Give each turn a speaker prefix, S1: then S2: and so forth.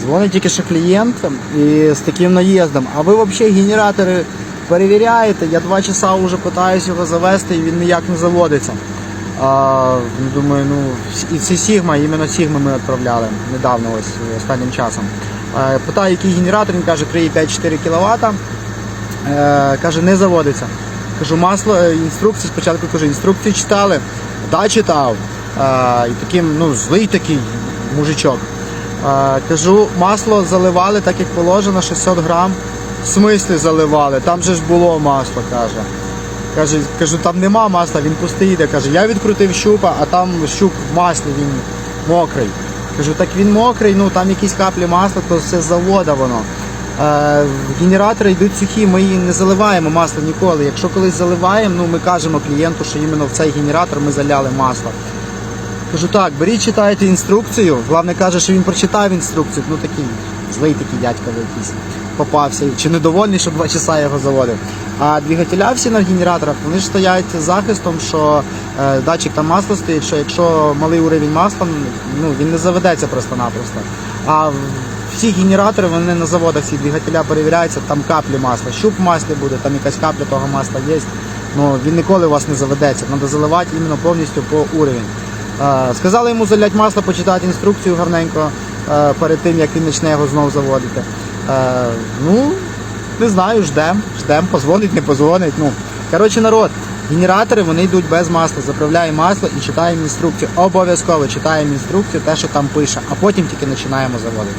S1: Дзвонить тільки що клієнт і з таким наїздом. А ви взагалі генератори перевіряєте? Я два часа вже питаюся його завести і він ніяк не заводиться. А, ну, думаю, ну і це Сігма, іменно Сігма ми відправляли недавно, ось останнім часом. Е, Питаю, який генератор, він каже 3,5-4 кВт. Е, каже, не заводиться. Кажу, масло, е, інструкції спочатку кажу, інструкції читали, да, читав. Е, і таким, ну, злий такий мужичок. Е, кажу, масло заливали так, як положено, 600 грам. В смислі заливали, там же ж було масло, каже. Каже, кажу, там нема масла, він пустий йде. Каже, я відкрутив щупа, а там щуп в маслі, він мокрий. Кажу, так він мокрий, ну там якісь каплі масла, то все з завода воно. Е, генератори йдуть сухі, ми її не заливаємо масло ніколи. Якщо колись заливаємо, ну ми кажемо клієнту, що іменно в цей генератор ми заляли масло. Кажу, так, беріть, читайте інструкцію. Головне каже, що він прочитав інструкцію. Ну такий злий такий дядько якийсь попався. Чи недовольний, що два часа його заводив. А двигателя всі на генераторах вони ж стоять захистом, що е, датчик там масла стоїть, що якщо малий уровень масла, ну він не заведеться просто-напросто. А всі генератори вони на заводах всі двигателя перевіряються, там каплі масла. Щуп маслі буде, там якась капля того масла є. Ну він ніколи у вас не заведеться. Треба заливати іменно повністю по уровень. Е, Сказали йому залять масло, почитати інструкцію гарненько е, перед тим, як він почне його знову заводити. Е, Ну, не знаю, ждемо, ждемо, позвонить, не позвонить. Ну, коротше, народ, генератори вони йдуть без масла. Заправляємо масло і читаємо інструкцію. Обов'язково читаємо інструкцію, те, що там пише, а потім тільки починаємо заводити.